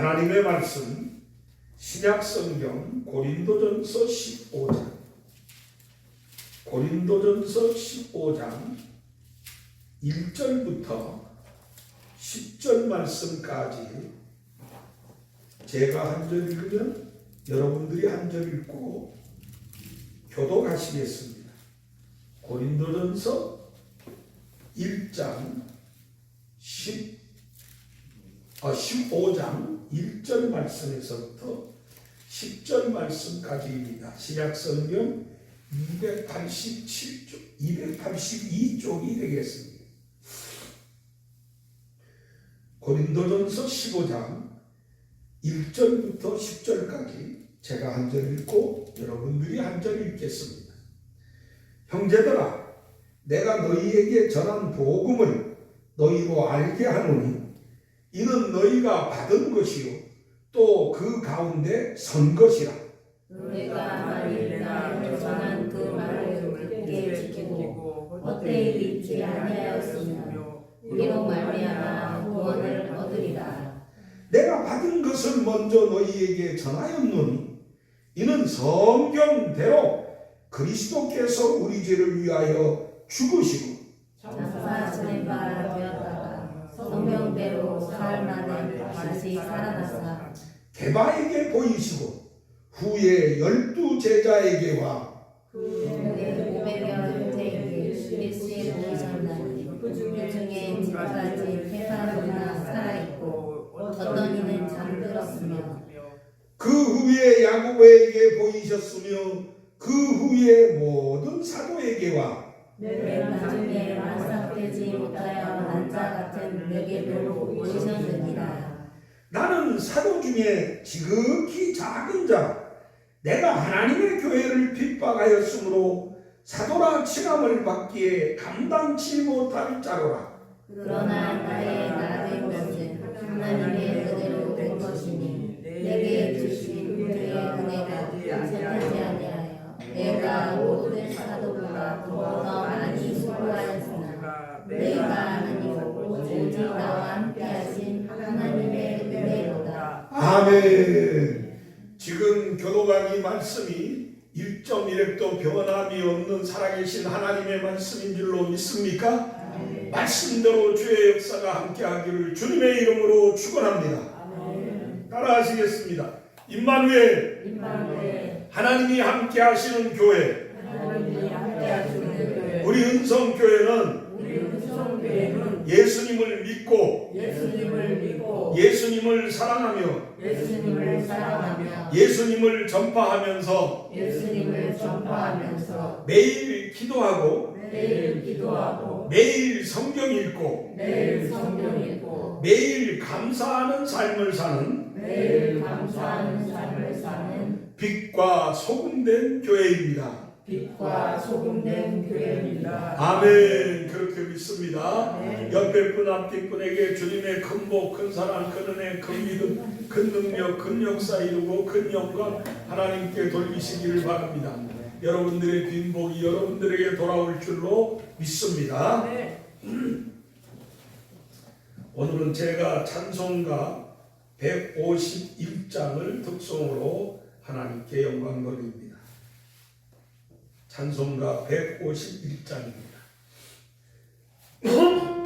하나님의 말씀 신약 성경 고린도전서 15장 고린도전서 15장 1절부터 10절 말씀까지 제가 한 절 읽으면 여러분들이 한 절 읽고 교독하시겠습니다. 고린도전서 1장 10 어, 15장 1절 말씀에서부터 10절 말씀까지입니다. 신약 성경 287쪽, 282쪽이 되겠습니다. 고린도전서 15장 1절부터 10절까지 제가 한 절 읽고 여러분들이 한 절 읽겠습니다. 형제들아, 내가 너희에게 전한 복음을 너희로 알게 하노니 이는 너희가 받은 것이요. 또 그 가운데 선 것이라. 우리가 하나님과 전한 그 말을 굳게 지키고 헛되이 믿지 아니하였으며 이로 말미암아 구원을 얻으리라. 내가 받은 것을 먼저 너희에게 전하였노니 이는 성경대로 그리스도께서 우리 죄를 위하여 죽으시고 장사 바 되었다가 성경대로 사흘 만에 다시 살아나사. 개바에게 보이시고 후에 열두 제자에게와. 오백여 제에게 보이셨나니 그 중에 지금까지 페사로나 살아있고 어떤 이는 잠들었으며 그 후에 야고보에게 보이셨으며 그 후에 모든 사도에게와 맨 나중에 완성되지 못하여 난자 같은 내게도 보이셨느니라 나는 사도 중에 지극히 작은 자, 내가 하나님의 교회를 핍박하였으므로 사도라 칭함을 받기에 감당치 못할 자로라. 그러나 나의 낮은 것은 하나님의 은혜로 된 것이니 내게 주신 그의 은혜가 쇠하지 아니하여 내가 모든 사도보다 더 많이 수고하였으나 내가 아니고 오직 나와 함께 하신 하나님의 은혜로다 아멘. 지금 교도관 이 말씀이 1.1획도 변함이 없는 살아계신 하나님의 말씀인 줄로 믿습니까? 말씀대로 주의 역사가 함께하기를 주님의 이름으로 축원합니다. 따라하시겠습니다. 임마누엘 하나님이 함께하시는 교회 하나님이 함께 하시는 교회 우리 은성교회는 우리 예수님을 믿고 예수님을 믿고 예수님을 사랑하며 예수님을 사랑하며 예수님을 전파하면서 예수님을 전파하면서 매일 기도하고 매일 기도하고 매일 성경 읽고 매일 성경 읽고 매일 감사하는 삶을 사는 매일 감사하는 삶을 사는 빛과 소금된 교회입니다. 빛과 소금된 교회입니다. 아멘 그렇게 믿습니다. 네. 옆에 분 앞뒤 분에게 주님의 큰 복, 큰 사랑, 큰 은혜, 큰 믿음, 큰 능력, 큰 역사 이루고 큰 영광 하나님께 돌리시기를 바랍니다. 여러분들의 빈복이 여러분들에게 돌아올 줄로 믿습니다. 오늘은 제가 찬송가 151장을 특송으로 하나님께 영광 돌립니다. 찬송가 151장입니다.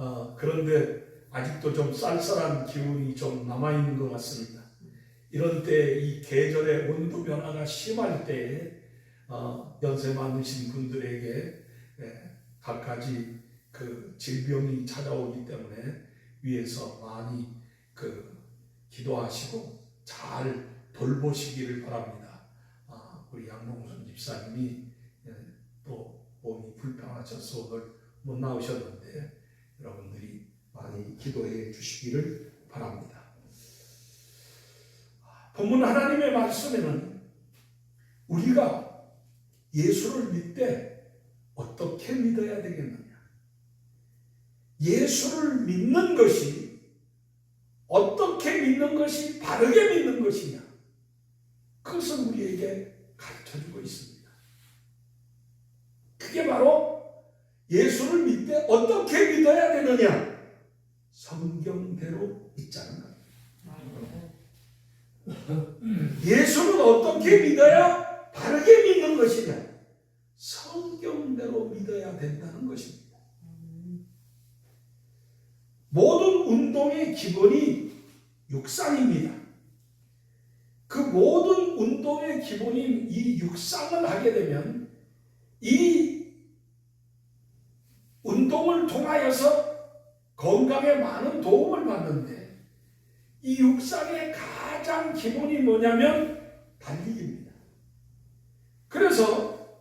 어, 그런데 아직도 좀 쌀쌀한 기운이 좀 남아 있는 것 같습니다. 이런 때 이 계절의 온도 변화가 심할 때에 어, 연세 많으신 분들에게 예, 각가지 그 질병이 찾아오기 때문에 위에서 많이 그 기도하시고 잘 돌보시기를 바랍니다. 아, 우리 양봉순 집사님이 예, 또 몸이 불편하셔서 오늘 못 나오셨는데 여러분들이 많이 기도해 주시기를 바랍니다. 본문 하나님의 말씀에는 우리가 예수를 믿되 어떻게 믿어야 되겠느냐? 예수를 믿는 것이 어떻게 믿는 것이 바르게 믿는 것이냐? 그것을 우리에게 가르쳐 주고 있습니다. 그게 바로 예수를 믿되 어떻게 믿어야 되느냐? 성경대로 믿자는 것. 예수는 어떻게 믿어야 바르게 믿는 것이냐? 성경대로 믿어야 된다는 것입니다. 모든 운동의 기본이 육상입니다. 그 모든 운동의 기본인 이 육상을 하게 되면 이 운동을 통하여서 건강에 많은 도움을 받는데 이 육상의 가장 기본이 뭐냐면 달리기입니다. 그래서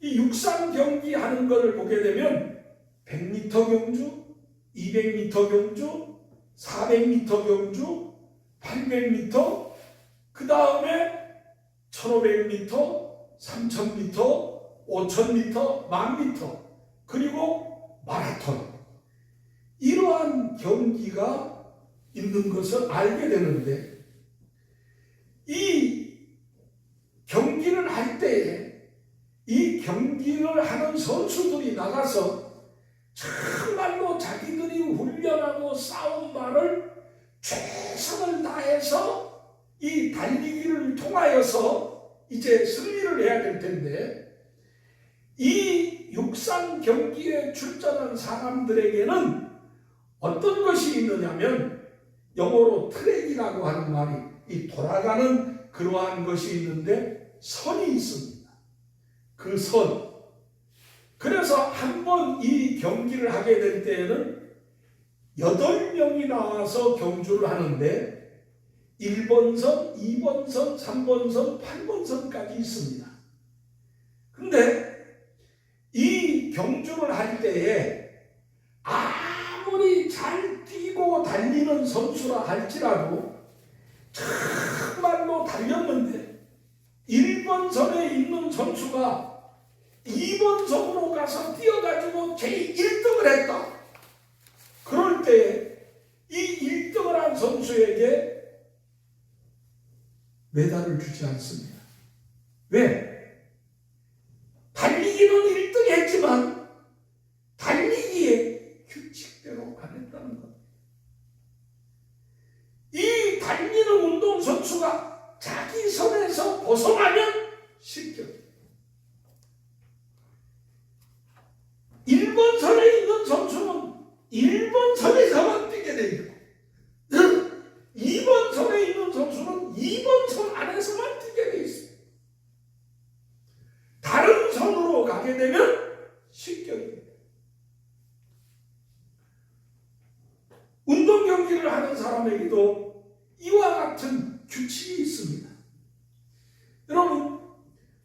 이 육상 경기 하는 것을 보게 되면 100m 경주, 200m 경주, 400m 경주, 800m, 그 다음에 1500m, 3000m, 5000m, 1000m, 그리고 마라톤. 이러한 경기가 있는 것을 알게 되는데, 이 경기를 할 때에 이 경기를 하는 선수들이 나가서 정말로 자기들이 훈련하고 싸운 말을 최선을 다해서 이 달리기를 통하여서 이제 승리를 해야 될 텐데 이 육상 경기에 출전한 사람들에게는 어떤 것이 있느냐면 영어로 트랙이라고 하는 말이 이 돌아가는 그러한 것이 있는데 선이 있습니다. 그 선. 그래서 한 번 이 경기를 하게 될 때에는 여덟 명이 나와서 경주를 하는데 1번 선, 2번 선, 3번 선, 8번 선까지 있습니다. 근데 이 경주를 할 때에 아무리 잘 뛰고 달리는 선수라 할지라도 정말로 달렸는데 1번 선에 있는 선수가 2번 선으로 가서 뛰어가지고 제 1등을 했다. 그럴 때이 1등을 한 선수에게 메달을 주지 않습니다. 왜? 달리기는 1등 했지만 달리기에 규칙대로 안 했다는 것. 이 달리는 운동선수가 자기 선에서 벗어나면 실격. 1번 선에 있는 선수는 1번 선에서만 뛰게 돼 있고 2번 선에 있는 선수는 2번 선 안에서만 뛰게 돼 있어요. 다른 선으로 가게 되면 실격입니다. 운동 경기를 하는 사람에게도 이와 같은 규칙이 있습니다. 여러분,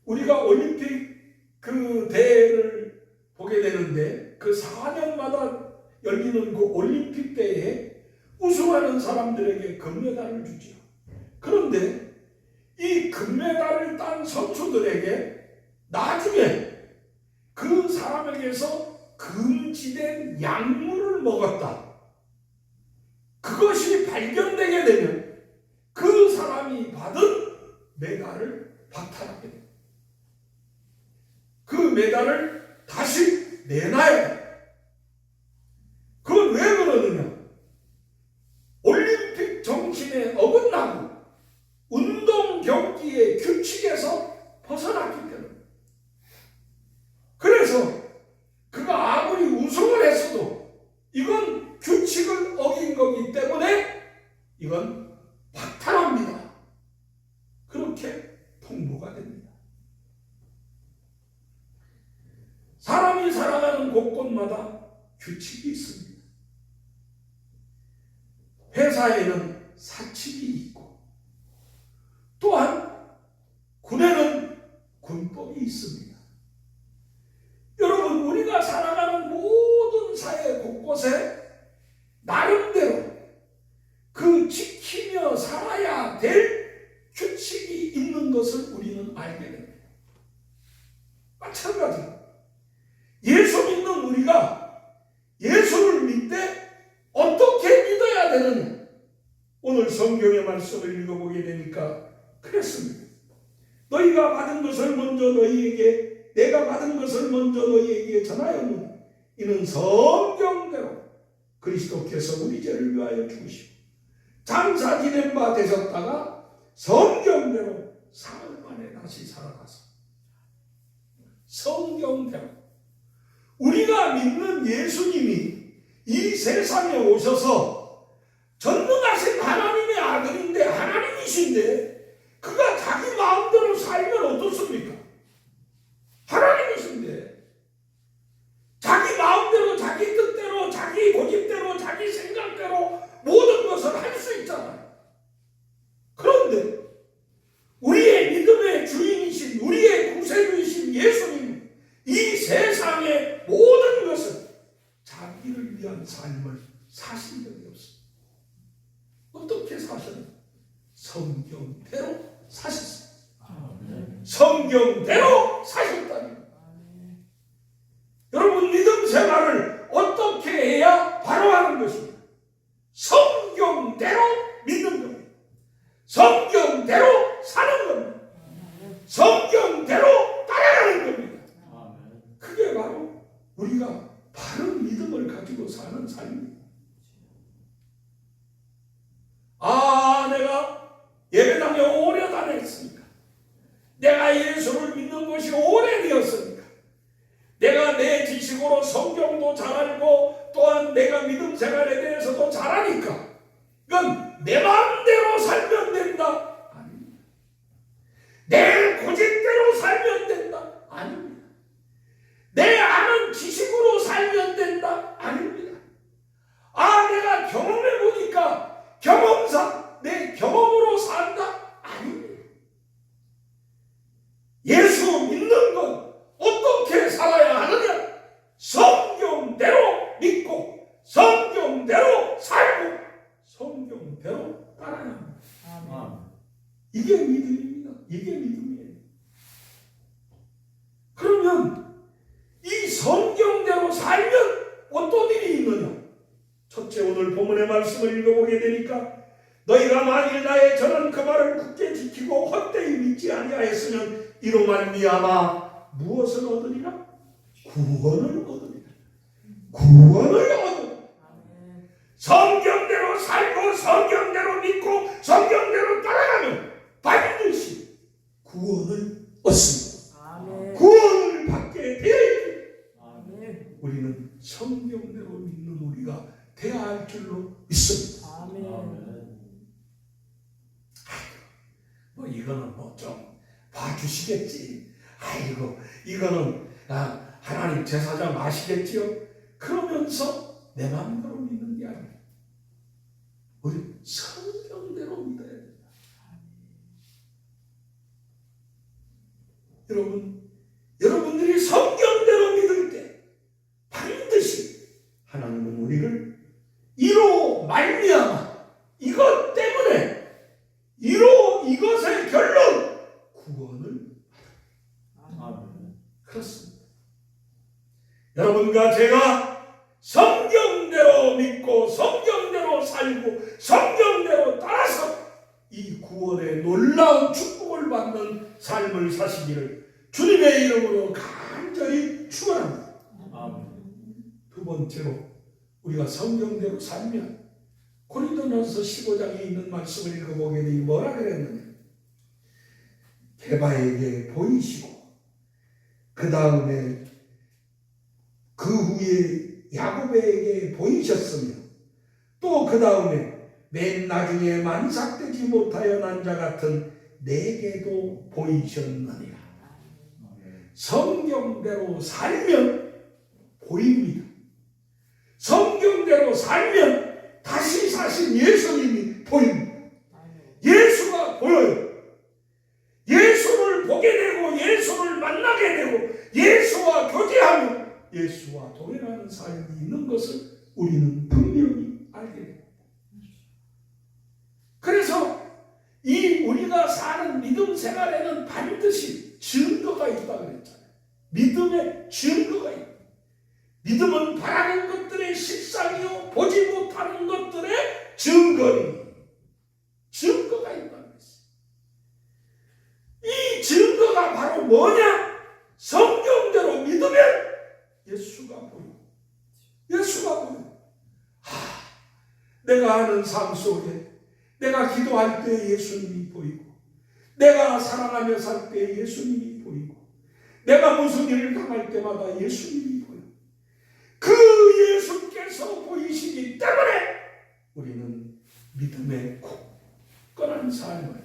우리가 올림픽 그 대회를 보게 되는데 그 4년마다 열리는 그 올림픽 대회에 우승하는 사람들에게 금메달을 주지요. 그런데 이 금메달을 딴 선수들에게 나중에 그 사람에게서 금지된 약물을 먹었다. 그것이 발견되게 되면 메달을 박탈하게 돼. 그 메달을 다시 내놔야 돼. 그건 왜 그러느냐? 올림픽 정신에 어긋나고 운동 경기의 규칙에서 벗어났기 때문에. 그래서 그가 아무리 우승을 했어도 이건 규칙을 어긴 거기 때문에 이건 박탈합니다. 그렇게 통보가 됩니다. 사람이 살아가는 곳곳마다 규칙이 있습니다. 회사에는 사칙이 있고 또한 군에는 군법이 있습니다. 여러분 우리가 살아가는 모든 사회 곳곳에 나름대로 그 지키며 살아야 될 규칙이 있는 것을 우리는 알게 됩니다. 마찬가지로 예수 믿는 우리가 예수를 믿되 어떻게 믿어야 되느냐 오늘 성경의 말씀을 읽어보게 되니까 그랬습니다. 너희가 받은 것을 먼저 너희에게 내가 받은 것을 먼저 너희에게 전하였노니 이는 성경대로 그리스도께서 우리 죄를 위하여 죽으시고 장사 지낸 바 되셨다가 성경대로 사흘 만에 다시 살아가서 성경대로 우리가 믿는 예수님이 이 세상에 오셔서 전능하신 하나님의 아들인데 하나님이신데 그가 자기 마음대로 살면 어떻습니까? 하나님이신데 자기 마음대로 자기 뜻대로 자기 고집대로 자기 생각대로 모든 것을 할 수 있잖아요. 그런데 우리의 믿음의 주인이신 우리의 구세주이신 예수님 이 세상의 모든 것을 자기를 위한 삶을 사신 적이 없습니다. 어떻게 사셨나요? 성경대로 사셨어요. 성경대로 사셨다니. 여러분 믿음 생활을 어떻게 해야 바로 하는 것입니까? 성경대로 믿는 겁니다. 성경대로 사는 겁니다. 성경대로 따라가는 겁니다. 그게 바로 우리가 바른 믿음을 가지고 사는 삶입니다. 아, 내가 예배당에 오래 다녔으니까. 내가 예수를 믿는 것이 오래되었으니까. 내가 내 지식으로 성경도 잘 알고 또한 내가 믿음 생활에 대해서도 잘 아니까. 이건 내 마음대로 살면 된다. 아닙니다. 내 고집대로 살면 된다. 아닙니다. 내 아는 지식으로 살면 된다? 아닙니다. 아, 내가 경험해 보니까 경험상 내 경험으로 산다? 아닙니다. 예수 믿는 건 어떻게 살아야 하느냐? 성경대로 믿고 성경대로 살고 성경대로 따라야 합니다. 이게 믿음입니다. 이게 믿음이에요. 그러면 이 성경대로 살면 어떤 일이 있느냐? 첫째 오늘 본문의 말씀을 읽어보게 되니까 너희가 만일 나의 전한 그 말을 굳게 지키고 헛되이 믿지 아니하였으면 이로 말미암아 무엇을 얻으리라? 구원을 얻으리라. 구원을 얻으리라. 성경대로 살고 성경대로 믿고 성경대로 따라가면 반드시 구원을 얻습니다. 구원을 받게 되어 있고 우리는 성경대로 믿는 우리가 되어야 할 줄로 믿습니다. 뭐 이거는 뭐 좀 봐주시겠지. 아이고 이거는 아, 하나님 제사장 아시겠지요? 그러면서 내 마음대로 믿는 게 아니에요. 우리 성경대로 믿어야 된다. 여러분, 여러분들이 성경대로 믿을 때 반드시 하나님은 우리를 이로 말미암아 이것 때문에 이로 이것의 결론 구원을 그렇습니다. 여러분과 제가 성경대로 믿고 성경대로 살고 성경대로 따라서 이 구원의 놀라운 축복을 받 삶을 사시기를 주님의 이름으로 간절히 축원합니다. 두 번째로 우리가 성경대로 살면 고린도전서 15장에 있는 말씀을 읽어보게 되니 뭐라 그랬느냐? 개바에게 보이시고 그 다음에 그 후에 야곱에게 보이셨으며 또 그 다음에 맨 나중에 만삭되지 못하여 난 자 같은 내게도 보이셨느니라. 성경대로 살면 보입니다. 성경대로 살면 다시 사신 예수님이 보입니다. 예수가 보여요. 예수를 보게 되고 예수를 만나게 되고 예수와 교제하며 예수와 동행하는 삶이 있는 것을 우리는 분명히 알게 됩니다. 그래서 이 우리가 사는 믿음 생활에는 반드시 증거가 있다 그랬잖아요. 믿음의 증거가 있다. 믿음은 바라는 것들의 실상이요 보지 못하는 것들의 증거니 증거가 있다는 것이. 이 증거가 바로 뭐냐? 성경대로 믿으면 예수가 보여. 예수가 보여. 하, 내가 하는 삶 속에 내가 기도할 때 예수님이 보이고 내가 사랑하며 살 때 예수님이 보이고 내가 무슨 일을 당할 때마다 예수님이 보여. 그 예수께서 보이시기 때문에 우리는 믿음의 굳건한 삶을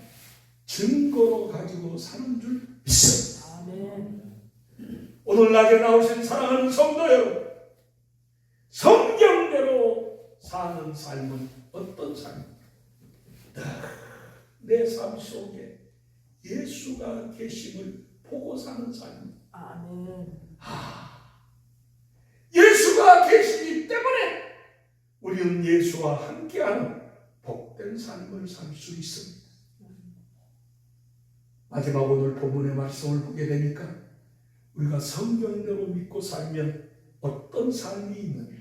증거로 가지고 사는 줄 믿습니다. 오늘 낮에 나오신 사랑하는 성도 여러분, 성경대로 사는 삶은 어떤 삶입니까? 내 삶 속에 예수가 계심을 보고 사는 삶입니다. 예수가 계시기 때문에 우리는 예수와 함께하는 복된 삶을 살 수 있습니다. 마지막 오늘 본문의 말씀을 보게 되니까 우리가 성경대로 믿고 살면 어떤 삶이 있느냐.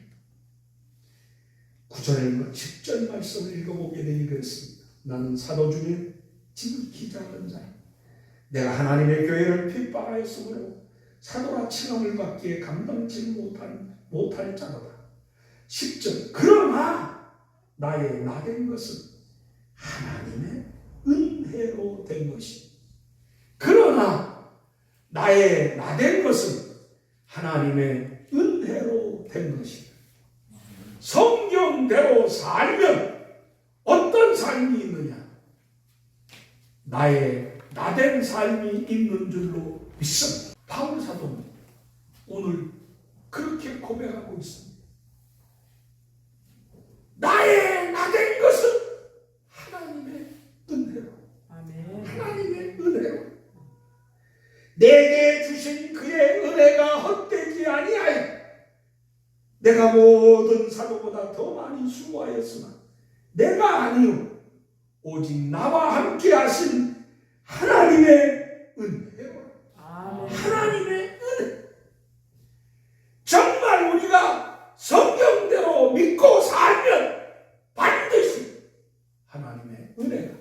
9절에 10절 말씀을 읽어보게 되니 그렇습니다. 나는 사도 중에 지극히 작은 자요. 내가 하나님의 교회를 핍박하였으므로 사도라 칭함을 받기에 감당치 못한, 못할 자로다. 10절 그러나 나의 나된 것은 하나님의 은혜로 된 것이 그러나 나의 나된 것은 하나님의 은혜로 된 것이다. 성경대로 살면 어떤 삶이 있느냐? 나의 나된 삶이 있는 줄로 믿습니다. 바울 사도는 오늘 그렇게 고백하고 있습니다. 나의 나된 것은 하나님의 은혜로 하나님의 은혜로 내게 주신 그의 은혜가 헛되지 아니하여 내가 모든 사도보다 더 많이 수고하였으나 내가 아니요 오직 나와 함께 하신 하나님의 은혜로 하나님의 은혜 정말 우리가 성경대로 믿고 살면 반드시 하나님의 은혜가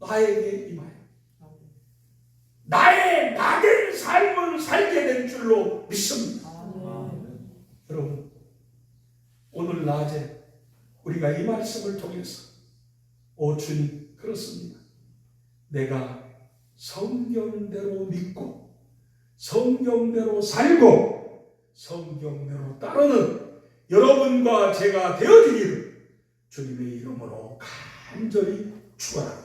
나에게 임하여 나의 나된 삶을 살게 될 줄로 믿습니다. 여러분 오늘 낮에 우리가 이 말씀을 통해서 오 주님 그렇습니다. 내가 성경대로 믿고 성경대로 살고 성경대로 따르는 여러분과 제가 되어지기를 주님의 이름으로 간절히 축원합니다.